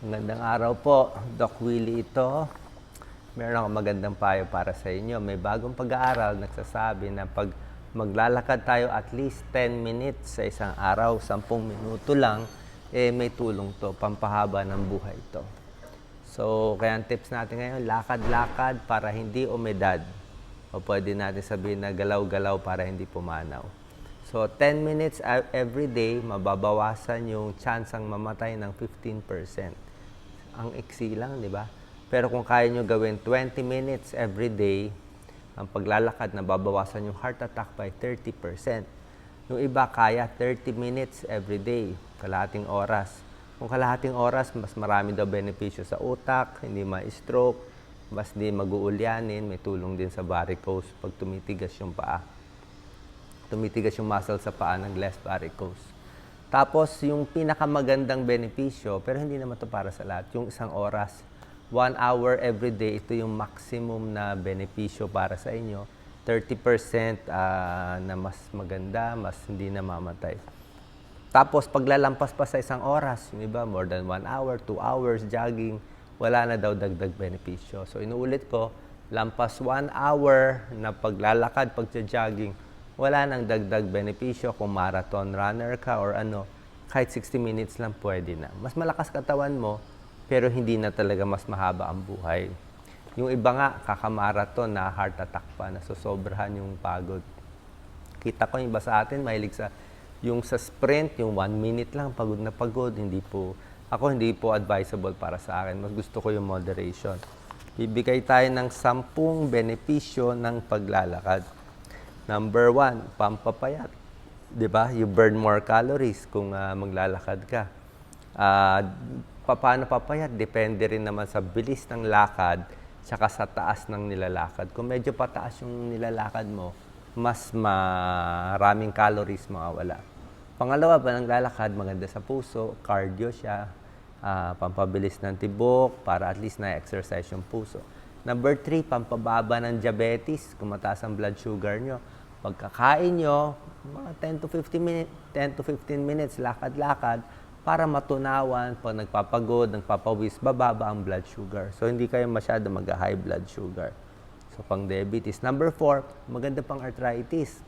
Magandang araw po, Doc Willie ito. Meron akong magandang payo para sa inyo. May bagong pag-aaral nagsasabi na pag maglalakad tayo at least 10 minutes sa isang araw, 10 minuto lang, eh may tulong to, pampahaba ng buhay to. So, kaya ang tips natin ngayon, lakad-lakad para hindi umedad. O pwede natin sabihin na galaw-galaw para hindi pumanaw. So, 10 minutes every day, mababawasan yung chance ang mamatay ng 15%. Ang iksi lang, di ba? Pero kung kaya nyo gawin 20 minutes every day, ang paglalakad, nababawasan yung heart attack by 30%. Yung iba kaya 30 minutes every day, kalahating oras. Kung kalahating oras, mas marami daw benepisyo sa utak, hindi ma-stroke, mas di mag-uulyanin, may tulong din sa varicose pag tumitigas yung paa tumitigas yung muscle sa paa ng left varicose. Tapos, yung pinakamagandang benepisyo, pero hindi naman to para sa lahat, yung isang oras, one hour every day, ito yung maximum na benepisyo para sa inyo. 30% ah, na mas maganda, mas hindi namamatay. Tapos, paglalampas pa sa isang oras, yung iba, more than one hour, two hours, jogging, wala na daw dagdag benepisyo. So, inuulit ko, lampas one hour na paglalakad, pagja-jogging, wala nang dagdag benepisyo kung marathon runner ka or ano, kahit 60 minutes lang pwede na. Mas malakas katawan mo, pero hindi na talaga mas mahaba ang buhay. Yung iba nga, kakamarathon na heart attack pa, nasosobrahan yung pagod. Kita ko yung iba sa atin, mahilig sa yung sa sprint, yung one minute lang, pagod na pagod, hindi po, ako hindi po advisable para sa akin. Mas gusto ko yung moderation. Bibigay tayo ng sampung benepisyo ng paglalakad. Number one, pampapayat. 'Di ba? You burn more calories kung ah, maglalakad ka. Pa- paano papayat? Depende rin naman sa bilis ng lakad tsaka sa taas ng nilalakad. Kung medyo pataas yung nilalakad mo, mas maraming calories mawawala. Pangalawa, pa naglalakad, maganda sa puso, cardio siya, ah, pampabilis ng tibok, para at least na-exercise yung puso. Number three, pampababa ng diabetes, kung mataas ang blood sugar nyo. Pagkakain nyo, mga 10 to 15 minutes, 10 to 15 minutes, lakad-lakad, para matunawan pag nagpapagod, nagpapawis, bababa ang blood sugar. So, hindi kayo masyado mag-high blood sugar. So, pang diabetes. Number four, maganda pang arthritis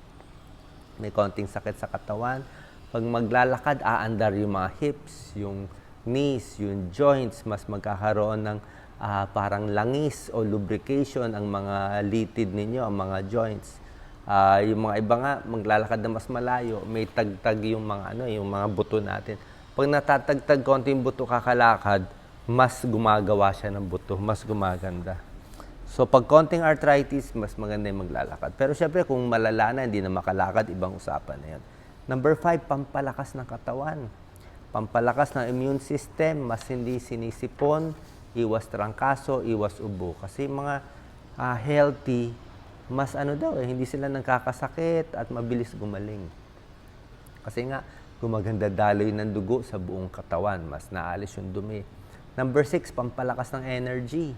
may konting sakit sa katawan. Pag maglalakad, aandar yung mga hips, yung knees, yung joints, mas magkakaroon ng ah, parang langis o lubrication ang mga litid ninyo, ang mga joints. Ah, yung mga iba nga, maglalakad na mas malayo, may tagtag yung mga ano, yung mga buto natin. Pag natatagtag konti yung buto kakalakad, mas gumagawa siya ng buto, mas gumaganda. So pag konting arthritis, mas maganda yung maglalakad. Pero syempre kung malala na, hindi na makalakad, ibang usapan na yan. Number five, pampalakas ng katawan. Pampalakas ng immune system, mas hindi sinisipon, iwas trangkaso, iwas ubo. Kasi mga ah, healthy, mas ano daw eh, hindi sila nagkakasakit at mabilis gumaling. Kasi nga, gumaganda daloy ng dugo sa buong katawan, mas naalis yung dumi. Number six, pampalakas ng energy.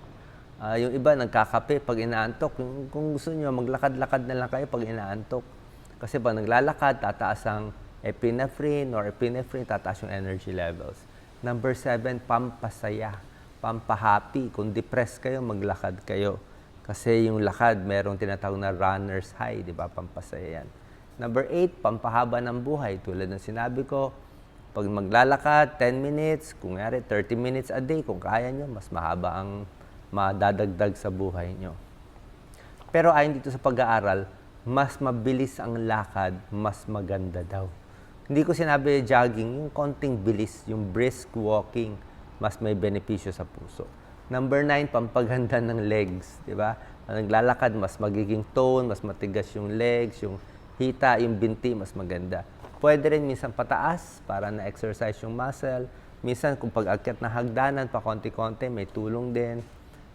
Ah, yung iba nagkakape pag inaantok. Kung gusto nyo, maglakad-lakad na lang kayo pag inaantok. Kasi pag naglalakad, tataas ang epinephrine or epinephrine, tataas yung energy levels. Number seven, pampasaya, pampahappy. Kung depressed kayo, maglakad kayo. Kasi yung lakad, merong tinatawag na runner's high, di ba? Pampasaya yan. Number eight, pampahaba ng buhay. Tulad ng sinabi ko, pag maglalakad, 10 minutes, kung yari 30 minutes a day, kung kaya nyo, mas mahaba ang madadagdag sa buhay nyo. Pero ayon dito sa pag-aaral, mas mabilis ang lakad, mas maganda daw. Hindi ko sinabi jogging, yung konting bilis, yung brisk walking, mas may benepisyo sa puso. Number nine, pampaganda ng legs, di ba? Naglalakad, mas magiging tone, mas matigas yung legs, yung hita, yung binti, mas maganda. Pwede rin minsan pataas para na-exercise yung muscle. Minsan kung pag-akyat na hagdanan, pa konti-konti, may tulong din.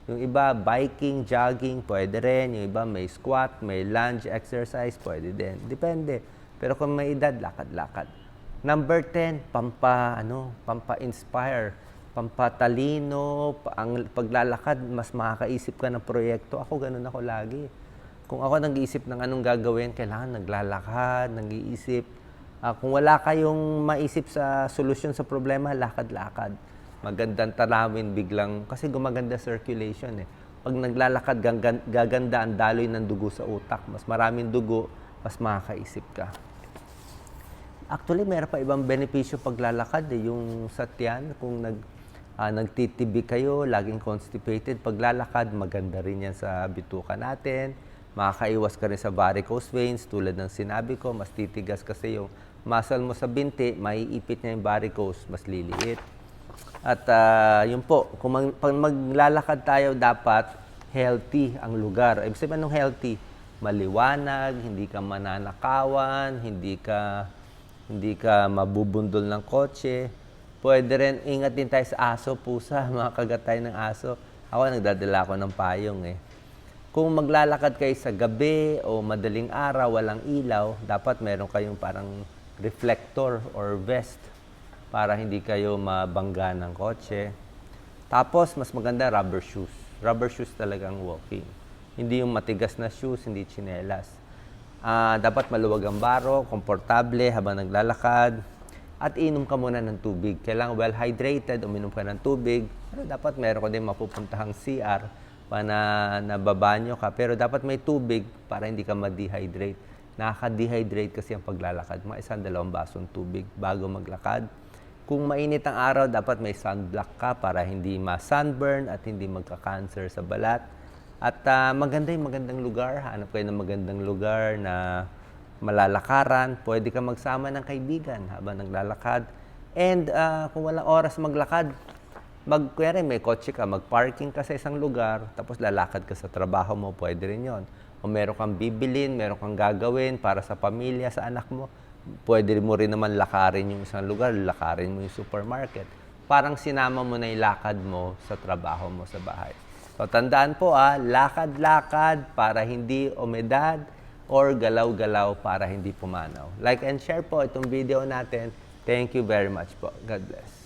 Yung iba, biking, jogging, pwede rin. Yung iba, may squat, may lunge exercise, pwede din. Depende. Pero kung may edad, lakad-lakad. Number 10, pampa, ano, pampa-inspire, pampatalino, pa- ang paglalakad, mas makakaisip ka ng proyekto. Ako, ganun ako lagi. Kung ako nag-iisip ng anong gagawin, kailangan naglalakad, nag-iisip. Ah, kung wala kayong maisip sa solusyon sa problema, lakad-lakad. magandang tanawin biglang, kasi gumaganda circulation eh. Pag naglalakad, gagan- gaganda ang daloy ng dugo sa utak. Mas maraming dugo, mas makakaisip ka. Actually, meron pa ibang benepisyo paglalakad eh. Yung sa tiyan, kung nag, ah, nagtitibig kayo, laging constipated, paglalakad, maganda rin yan sa bituka natin. Makakaiwas ka rin sa varicose veins, tulad ng sinabi ko, mas titigas kasi yung muscle mo sa binti, maiipit niya yung varicose, mas liliit. At ah, yun po, kung mag, pag maglalakad tayo, dapat healthy ang lugar. Ibig sabihin ng healthy, maliwanag, hindi ka mananakawan, hindi ka hindi ka mabubundol ng kotse. Pwede rin, ingat din tayo sa aso, pusa, mga kagat tayo ng aso. Ako, nagdadala ako ng payong eh. Kung maglalakad kayo sa gabi o madaling araw, walang ilaw, dapat meron kayong parang reflector or vest para hindi kayo mabangga ng kotse. Tapos, mas maganda rubber shoes. Rubber shoes talagang walking. Hindi yung matigas na shoes, hindi tsinelas. Ah, dapat maluwag ang baro, komportable habang naglalakad, at inom ka muna ng tubig. Kailangan well hydrated, uminom ka ng tubig. Pero dapat meron ka din mapupuntahang CR para na nababanyo ka. Pero dapat may tubig para hindi ka ma-dehydrate. Nakaka-dehydrate kasi ang paglalakad. Mga isang dalawang basong tubig bago maglakad. Kung mainit ang araw, dapat may sunblock ka para hindi ma-sunburn at hindi magka-cancer sa balat. At ah, maganda yung magandang lugar. Hanap kayo ng magandang lugar na malalakaran. Pwede ka magsama ng kaibigan habang naglalakad. And ah, kung walang oras maglakad, mag, kunyari may kotse ka, mag-parking ka sa isang lugar, tapos lalakad ka sa trabaho mo, pwede rin yon. O meron kang bibilin, meron kang gagawin para sa pamilya, sa anak mo, pwede mo rin naman lakarin yung isang lugar, lakarin mo yung supermarket. Parang sinama mo na yung lakad mo sa trabaho mo sa bahay. So tandaan po ah, lakad-lakad para hindi umedad or galaw-galaw para hindi pumanaw. Like and share po itong video natin. Thank you very much po. God bless.